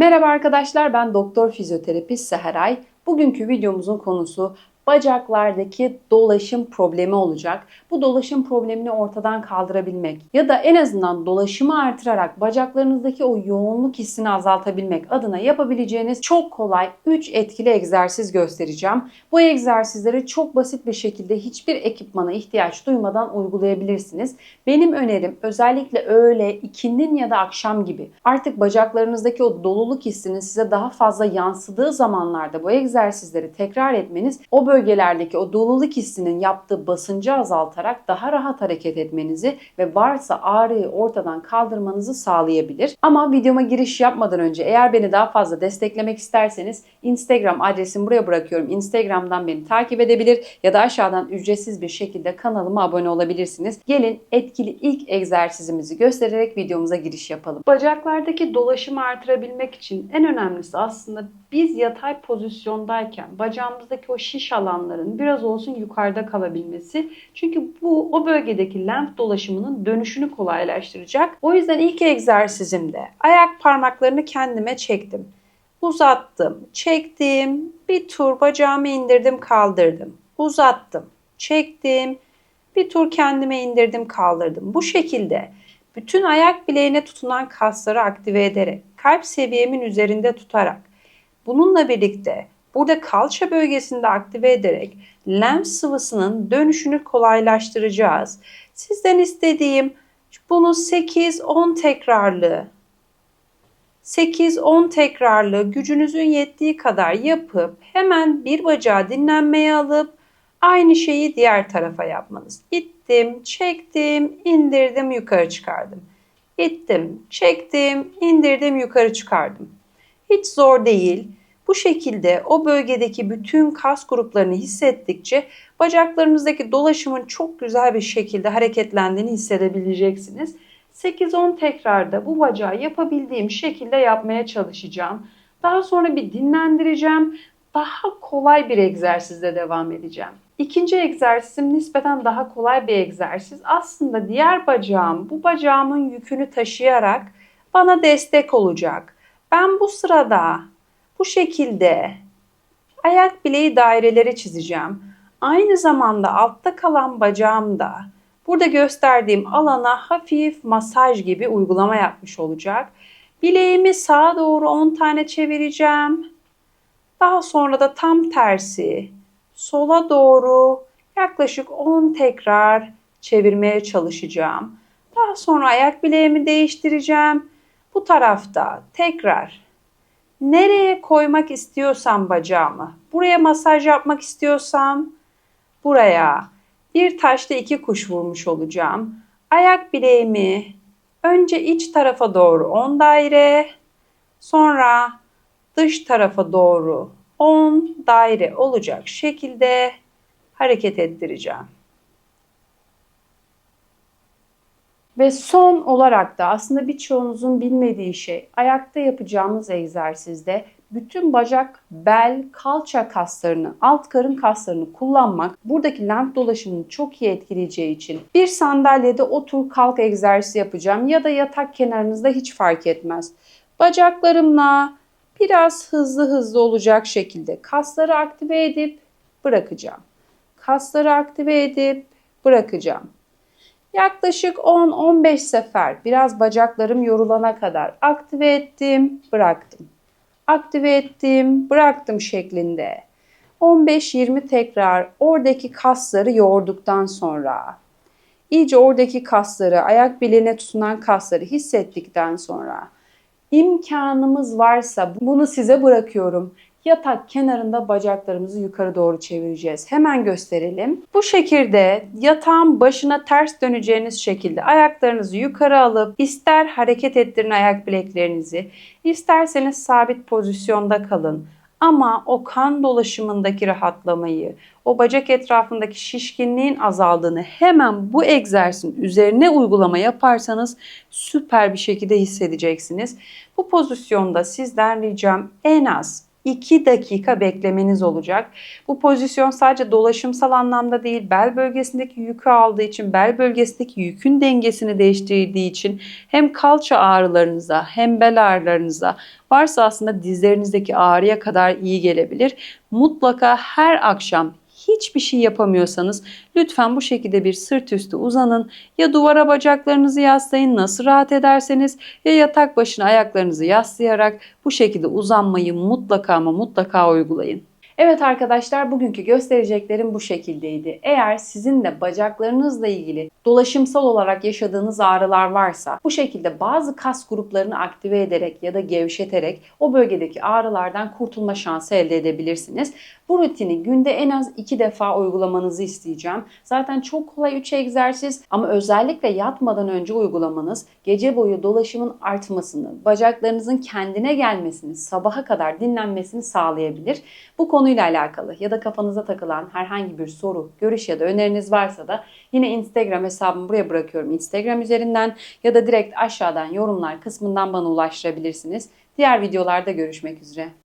Merhaba arkadaşlar ben doktor fizyoterapist Seheray. Bugünkü videomuzun konusu bacaklardaki dolaşım problemi olacak. Bu dolaşım problemini ortadan kaldırabilmek ya da en azından dolaşımı artırarak bacaklarınızdaki o yoğunluk hissini azaltabilmek adına yapabileceğiniz çok kolay 3 etkili egzersiz göstereceğim. Bu egzersizleri çok basit bir şekilde hiçbir ekipmana ihtiyaç duymadan uygulayabilirsiniz. Benim önerim özellikle öğle, ikindin ya da akşam gibi artık bacaklarınızdaki o doluluk hissinin size daha fazla yansıdığı zamanlarda bu egzersizleri tekrar etmeniz o bölgelerdeki o doluluk hissinin yaptığı basıncı azaltarak daha rahat hareket etmenizi ve varsa ağrıyı ortadan kaldırmanızı sağlayabilir. Ama videoma giriş yapmadan önce eğer beni daha fazla desteklemek isterseniz Instagram adresimi buraya bırakıyorum. Instagram'dan beni takip edebilir ya da aşağıdan ücretsiz bir şekilde kanalıma abone olabilirsiniz. Gelin etkili ilk egzersizimizi göstererek videomuza giriş yapalım. Bacaklardaki dolaşımı artırabilmek için en önemlisi aslında biz yatay pozisyondayken bacağımızdaki o şiş alanların biraz olsun yukarıda kalabilmesi. Çünkü bu o bölgedeki lenf dolaşımının dönüşünü kolaylaştıracak. O yüzden ilk egzersizimde ayak parmaklarını kendime çektim. Uzattım, çektim, bir tur bacağımı indirdim, kaldırdım. Uzattım, çektim, bir tur kendime indirdim, kaldırdım. Bu şekilde bütün ayak bileğine tutunan kasları aktive ederek, kalp seviyemin üzerinde tutarak, bununla birlikte burada kalça bölgesinde aktive ederek lenf sıvısının dönüşünü kolaylaştıracağız. Sizden istediğim bunu 8-10 tekrarlı 8-10 tekrarlı gücünüzün yettiği kadar yapıp hemen bir bacağı dinlenmeye alıp aynı şeyi diğer tarafa yapmanız. İttim, çektim, indirdim, yukarı çıkardım. İttim, çektim, indirdim, yukarı çıkardım. Hiç zor değil. Bu şekilde o bölgedeki bütün kas gruplarını hissettikçe bacaklarınızdaki dolaşımın çok güzel bir şekilde hareketlendiğini hissedebileceksiniz. 8-10 tekrarda bu bacağı yapabildiğim şekilde yapmaya çalışacağım. Daha sonra bir dinlendireceğim. Daha kolay bir egzersizle devam edeceğim. İkinci egzersizim nispeten daha kolay bir egzersiz. Aslında diğer bacağım bu bacağımın yükünü taşıyarak bana destek olacak. Ben bu sırada bu şekilde ayak bileği daireleri çizeceğim. Aynı zamanda altta kalan bacağımda burada gösterdiğim alana hafif masaj gibi uygulama yapmış olacak. Bileğimi sağa doğru 10 tane çevireceğim. Daha sonra da tam tersi sola doğru yaklaşık 10 tekrar çevirmeye çalışacağım. Daha sonra ayak bileğimi değiştireceğim. Bu tarafta tekrar nereye koymak istiyorsam bacağımı, buraya masaj yapmak istiyorsam buraya bir taşla iki kuş vurmuş olacağım. Ayak bileğimi önce iç tarafa doğru 10 daire, sonra dış tarafa doğru 10 daire olacak şekilde hareket ettireceğim. Ve son olarak da aslında birçoğunuzun bilmediği şey ayakta yapacağımız egzersizde bütün bacak, bel, kalça kaslarını, alt karın kaslarını kullanmak buradaki lenf dolaşımını çok iyi etkileyeceği için bir sandalyede otur kalk egzersizi yapacağım ya da yatak kenarınızda hiç fark etmez. Bacaklarımla biraz hızlı hızlı olacak şekilde kasları aktive edip bırakacağım. Kasları aktive edip bırakacağım. Yaklaşık 10-15 sefer biraz bacaklarım yorulana kadar aktive ettim, bıraktım. Aktive ettim, bıraktım şeklinde. 15-20 tekrar oradaki kasları yorduktan sonra iyice oradaki kasları, ayak bileğine tutunan kasları hissettikten sonra imkanımız varsa bunu size bırakıyorum. Yatak kenarında bacaklarımızı yukarı doğru çevireceğiz. Hemen gösterelim. Bu şekilde yatağın başına ters döneceğiniz şekilde ayaklarınızı yukarı alıp ister hareket ettirin ayak bileklerinizi, isterseniz sabit pozisyonda kalın. Ama o kan dolaşımındaki rahatlamayı, o bacak etrafındaki şişkinliğin azaldığını hemen bu egzersizin üzerine uygulama yaparsanız süper bir şekilde hissedeceksiniz. Bu pozisyonda sizden ricam en az 2 dakika beklemeniz olacak. Bu pozisyon sadece dolaşımsal anlamda değil, bel bölgesindeki yükü aldığı için, bel bölgesindeki yükün dengesini değiştirdiği için hem kalça ağrılarınıza hem bel ağrılarınıza varsa aslında dizlerinizdeki ağrıya kadar iyi gelebilir. Mutlaka her akşam hiçbir şey yapamıyorsanız lütfen bu şekilde bir sırt üstü uzanın. Ya duvara bacaklarınızı yaslayın nasıl rahat ederseniz ya yatak başına ayaklarınızı yaslayarak bu şekilde uzanmayı mutlaka ama mutlaka uygulayın. Evet arkadaşlar bugünkü göstereceklerim bu şekildeydi. Eğer sizin de bacaklarınızla ilgili dolaşımsal olarak yaşadığınız ağrılar varsa bu şekilde bazı kas gruplarını aktive ederek ya da gevşeterek o bölgedeki ağrılardan kurtulma şansı elde edebilirsiniz. Bu rutini günde en az 2 defa uygulamanızı isteyeceğim. Zaten çok kolay 3 egzersiz ama özellikle yatmadan önce uygulamanız gece boyu dolaşımın artmasını, bacaklarınızın kendine gelmesini, sabaha kadar dinlenmesini sağlayabilir. Bu konuyla alakalı ya da kafanıza takılan herhangi bir soru, görüş ya da öneriniz varsa da yine Instagram hesabımı buraya bırakıyorum. Instagram üzerinden ya da direkt aşağıdan yorumlar kısmından bana ulaştırabilirsiniz. Diğer videolarda görüşmek üzere.